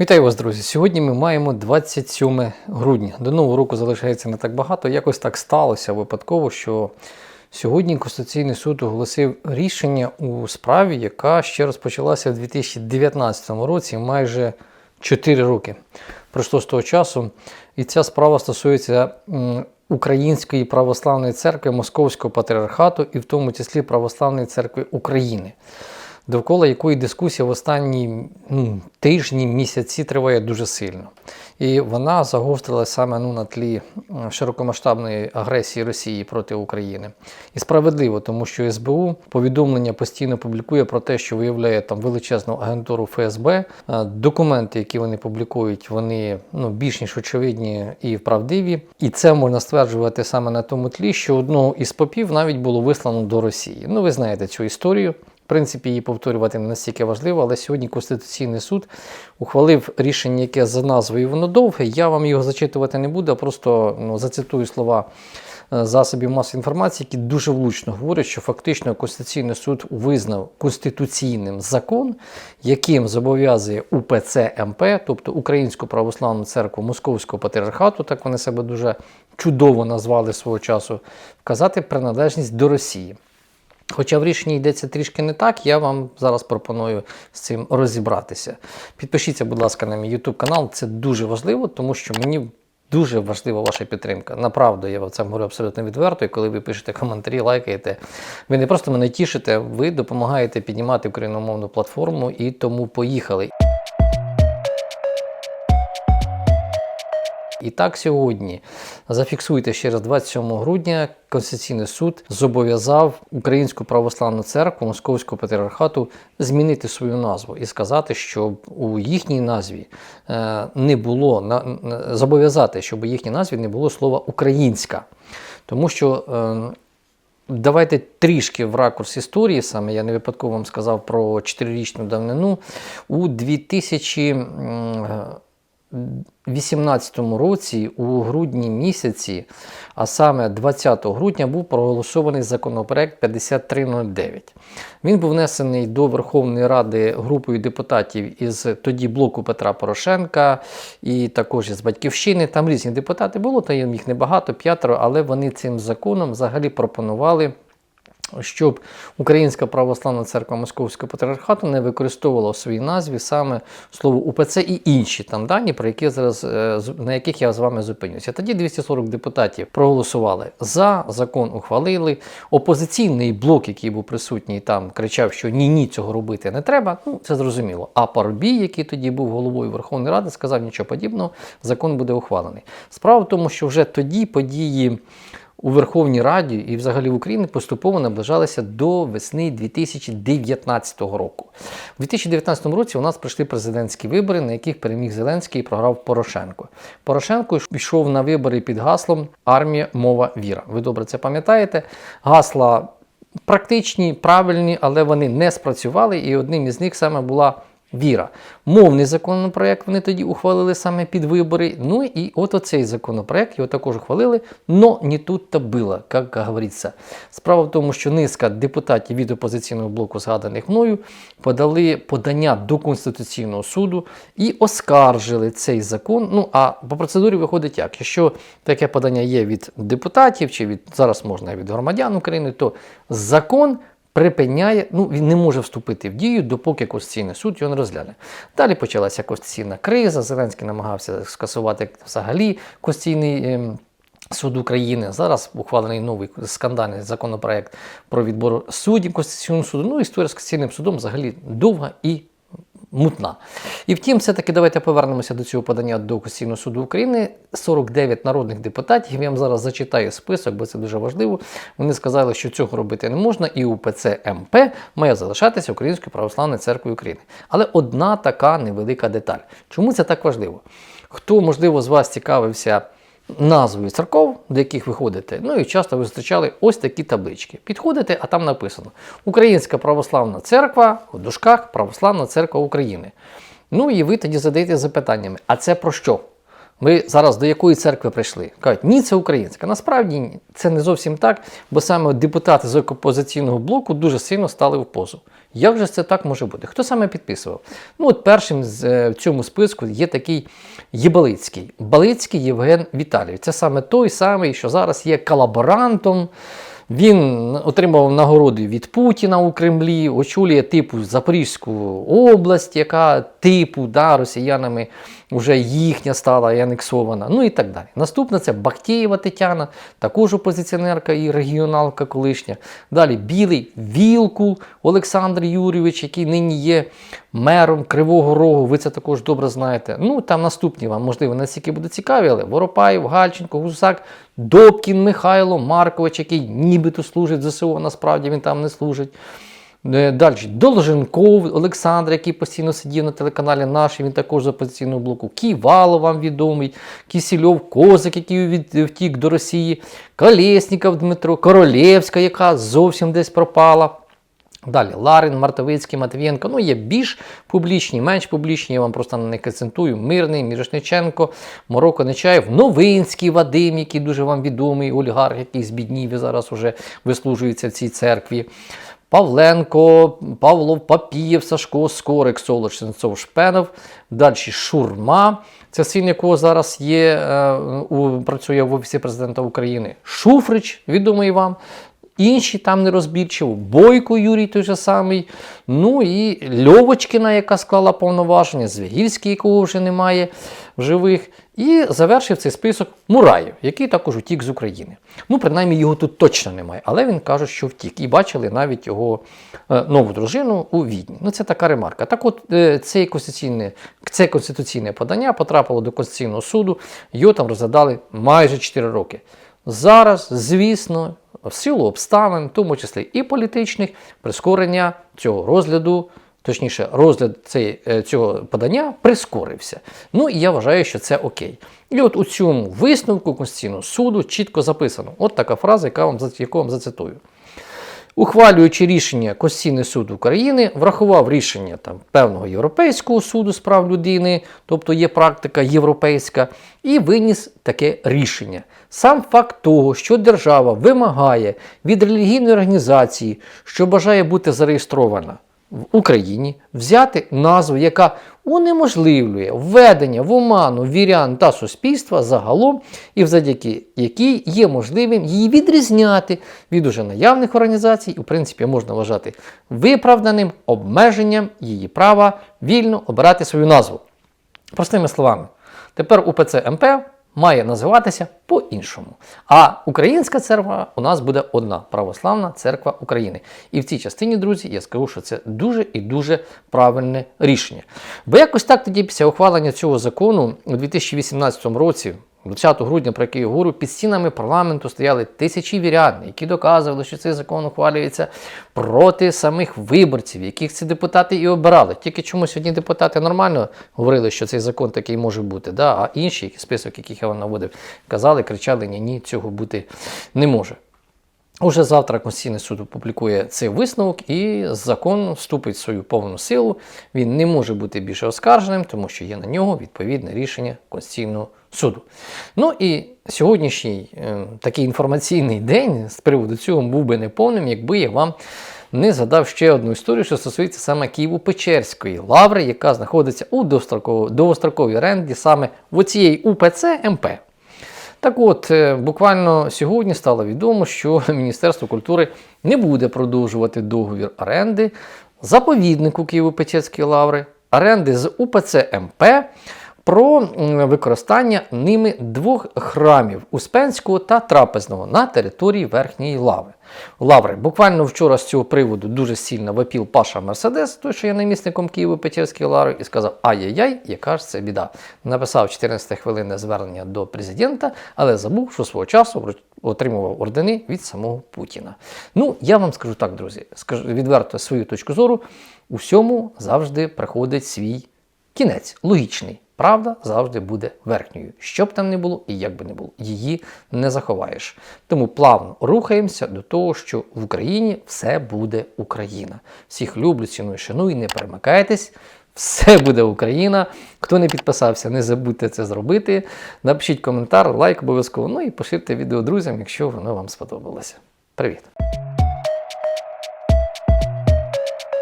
Вітаю вас, друзі! Сьогодні ми маємо 27 грудня. До нового року залишається не так багато. Якось так сталося випадково, що сьогодні Конституційний суд оголосив рішення у справі, яка ще розпочалася в 2019 році, майже 4 роки. Пройшло з того часу. І ця справа стосується Української православної церкви Московського патріархату і в тому числі Православної церкви України довкола якої дискусія в останні ну, тижні, місяці триває дуже сильно. І вона загострилася саме ну, на тлі широкомасштабної агресії Росії проти України. І справедливо, тому що СБУ повідомлення постійно публікує про те, що виявляє там величезну агентуру ФСБ. Е, Документи, які вони публікують, вони ну, більш ніж очевидні і правдиві. І це можна стверджувати саме на тому тлі, що одного із попів навіть було вислано до Росії. Ну, ви знаєте цю історію. В принципі, її повторювати не настільки важливо, але сьогодні Конституційний суд ухвалив рішення, яке за назвою воно довге. Я вам його зачитувати не буду, а просто ну, зацитую слова е, засобів масової інформації, які дуже влучно говорять, що фактично Конституційний суд визнав конституційним закон, яким зобов'язує УПЦ МП, тобто Українську православну церкву Московського патріархату, так вони себе дуже чудово назвали свого часу, вказати приналежність до Росії. Хоча в рішенні йдеться трішки не так, я вам зараз пропоную з цим розібратися. Підпишіться, будь ласка, на мій YouTube канал. Це дуже важливо, тому що мені дуже важлива ваша підтримка. Направду, я це говорю абсолютно відверто. І коли ви пишете коментарі, лайкаєте, ви не просто мене тішите, ви допомагаєте піднімати україномовну платформу і тому поїхали. І так сьогодні зафіксуйте ще раз 27 грудня Конституційний суд зобов'язав Українську православну церкву Московського патріархату змінити свою назву і сказати, щоб у їхній назві е, не було зобов'язати, щоб у їхній назві не було слова українська. Тому що е, Давайте трішки в ракурс історії саме. Я не випадково вам сказав про 4-річну давнину. У 2018 році, у грудні місяці, а саме 20 грудня, був проголосований законопроект 5309. Він був внесений до Верховної Ради групою депутатів із тоді блоку Петра Порошенка і також із Батьківщини. Там різні депутати було, та їх небагато, п'ятеро, але вони цим законом взагалі пропонували. Щоб Українська православна церква Московського патріархату не використовувала в своїй назві саме слово УПЦ і інші там дані, про які зараз е, на яких я з вами зупинюся. Тоді 240 депутатів проголосували за закон, ухвалили. Опозиційний блок, який був присутній, там кричав, що ні, ні, цього робити не треба. Ну це зрозуміло. А Парубій, який тоді був головою Верховної Ради, сказав нічого подібного. Закон буде ухвалений. Справа в тому, що вже тоді події у Верховній Раді і взагалі в Україні поступово наближалися до весни 2019 року. У 2019 році у нас пройшли президентські вибори, на яких переміг Зеленський і програв Порошенко. Порошенко пішов на вибори під гаслом Армія, мова, віра. Ви добре це пам'ятаєте? Гасла практичні, правильні, але вони не спрацювали, і одним із них саме була. Віра. Мовний законопроект вони тоді ухвалили саме під вибори. Ну і от оцей законопроект його також ухвалили, но не тут-то було, як говориться. Справа в тому, що низка депутатів від опозиційного блоку, згаданих мною, подали подання до Конституційного суду і оскаржили цей закон. Ну а по процедурі виходить як? Якщо таке подання є від депутатів, чи від зараз можна від громадян України, то закон припиняє, ну він не може вступити в дію, допоки Конституційний суд його не розгляне. Далі почалася конституційна криза. Зеленський намагався скасувати взагалі Конституційний. ем, Суд України зараз ухвалений новий скандальний законопроект про відбор суддів Конституційного суду. Ну, історія з Конституційним судом взагалі довга і мутна. І втім, все-таки давайте повернемося до цього подання до Конституційного суду України. 49 народних депутатів. Я вам зараз зачитаю список, бо це дуже важливо. Вони сказали, що цього робити не можна, і УПЦ МП має залишатися Українською православною церквою України. Але одна така невелика деталь. Чому це так важливо? Хто, можливо, з вас цікавився назвою церков, до яких ви ходите, ну і часто ви зустрічали ось такі таблички. Підходите, а там написано Українська православна церква у дужках Православна церква України. Ну і ви тоді задаєте запитаннями: а це про що? Ви зараз до якої церкви прийшли? Кажуть, ні, це українська. Насправді це не зовсім так, бо саме депутати з опозиційного блоку дуже сильно стали в позу. Як же це так може бути? Хто саме підписував? Ну, от першим з, е, в цьому списку є такий Єбалицький. Балицький Євген Віталій. Це саме той самий, що зараз є колаборантом. Він отримав нагороди від Путіна у Кремлі, очолює типу Запорізьку область, яка типу да, росіянами вже їхня стала і анексована. Ну і так далі. Наступна це Бахтєєва Тетяна, також опозиціонерка і регіоналка колишня. Далі Білий Вілкул Олександр Юрійович, який нині є мером Кривого Рогу. Ви це також добре знаєте. Ну там наступні вам, можливо, не стільки будуть цікаві, але Воропаєв, Гальченко, Гусак, Добкін Михайло Маркович, який нібито служить ЗСУ, а насправді він там не служить. Е, Далі Долженков Олександр, який постійно сидів на телеканалі наш, він також з опозиційного блоку. Ківало вам відомий, Кісільов, Козик, який втік до Росії, Колєсніков Дмитро, Королєвська, яка зовсім десь пропала. Далі Ларин, Мартовицький, Матвієнко. Ну, є більш публічні, менш публічні. Я вам просто на них акцентую. Мирний, Мірошниченко, Мороко Нечаєв, Новинський Вадим, який дуже вам відомий, олігарх, який збіднів і зараз уже вислужується в цій церкві. Павленко, Павлов, Папієв, Сашко, Скорик, Солоч, Сенцов, Шпенов. Далі Шурма, це син якого зараз є, е, працює в Офісі президента України. Шуфрич, відомий вам. Інші там не розбірчиво. Бойко Юрій той же самий. Ну і Льовочкіна, яка склала повноваження, Звягільський, якого вже немає в живих. І завершив цей список Мураєв, який також утік з України. Ну, принаймні, його тут точно немає, але він каже, що втік. І бачили навіть його е, нову дружину у Відні. Ну, це така ремарка. Так от, е, цей конституційне, це конституційне подання потрапило до Конституційного суду, його там розглядали майже 4 роки. Зараз, звісно, в силу обставин, в тому числі і політичних, прискорення цього розгляду, точніше, розгляд цей, е, цього подання прискорився. Ну і я вважаю, що це окей. І от у цьому висновку Конституційного суду чітко записано. От така фраза, яка вам, яку вам зацитую. Ухвалюючи рішення Конституційний суд України, врахував рішення там, певного Європейського суду з прав людини, тобто є практика європейська, і виніс таке рішення. Сам факт того, що держава вимагає від релігійної організації, що бажає бути зареєстрована в Україні, взяти назву, яка унеможливлює введення в оману вірян та суспільства загалом, і завдяки якій є можливим її відрізняти від уже наявних організацій, і, в принципі, можна вважати виправданим обмеженням її права вільно обирати свою назву. Простими словами, тепер УПЦ МП має називатися по-іншому. А українська церква у нас буде одна православна церква України. І в цій частині, друзі, я скажу, що це дуже і дуже правильне рішення. Бо якось так тоді після ухвалення цього закону у 2018 році. 20 грудня, про який я говорю, під стінами парламенту стояли тисячі вірян, які доказували, що цей закон ухвалюється проти самих виборців, яких ці депутати і обирали. Тільки чомусь одні депутати нормально говорили, що цей закон такий може бути, да? а інші, список, яких я вам наводив, казали, кричали: ні, ні, цього бути не може. Уже завтра Конституційний суд опублікує цей висновок, і закон вступить в свою повну силу. Він не може бути більше оскарженим, тому що є на нього відповідне рішення Конституційного суду. Ну і сьогоднішній е, такий інформаційний день з приводу цього був би неповним, якби я вам не згадав ще одну історію, що стосується саме Києво-Печерської лаври, яка знаходиться у довгостроковій, оренді саме в оцієї УПЦ МП. Так от, е, буквально сьогодні стало відомо, що Міністерство культури не буде продовжувати договір оренди. Заповіднику Києво-Печерської лаври, оренди з УПЦ МП про використання ними двох храмів Успенського та Трапезного на території Верхньої лави. Лаври. Буквально вчора з цього приводу дуже сильно випіл Паша Мерседес, той, що є намісником Києво-Печерської лаври, і сказав: Ай-яй-яй, яка ж це біда. Написав 14 хвилинне звернення до президента, але забув, що свого часу отримував ордени від самого Путіна. Ну, я вам скажу так, друзі, скажу відверто свою точку зору, у всьому завжди приходить свій кінець, логічний. Правда завжди буде верхньою. Що б там не було і як би не було, її не заховаєш. Тому плавно рухаємося до того, що в Україні все буде Україна. Всіх люблю, ціную, шаную, не перемикайтесь. Все буде Україна. Хто не підписався, не забудьте це зробити. Напишіть коментар, лайк обов'язково. Ну і поширте відео друзям, якщо воно вам сподобалося. Привіт!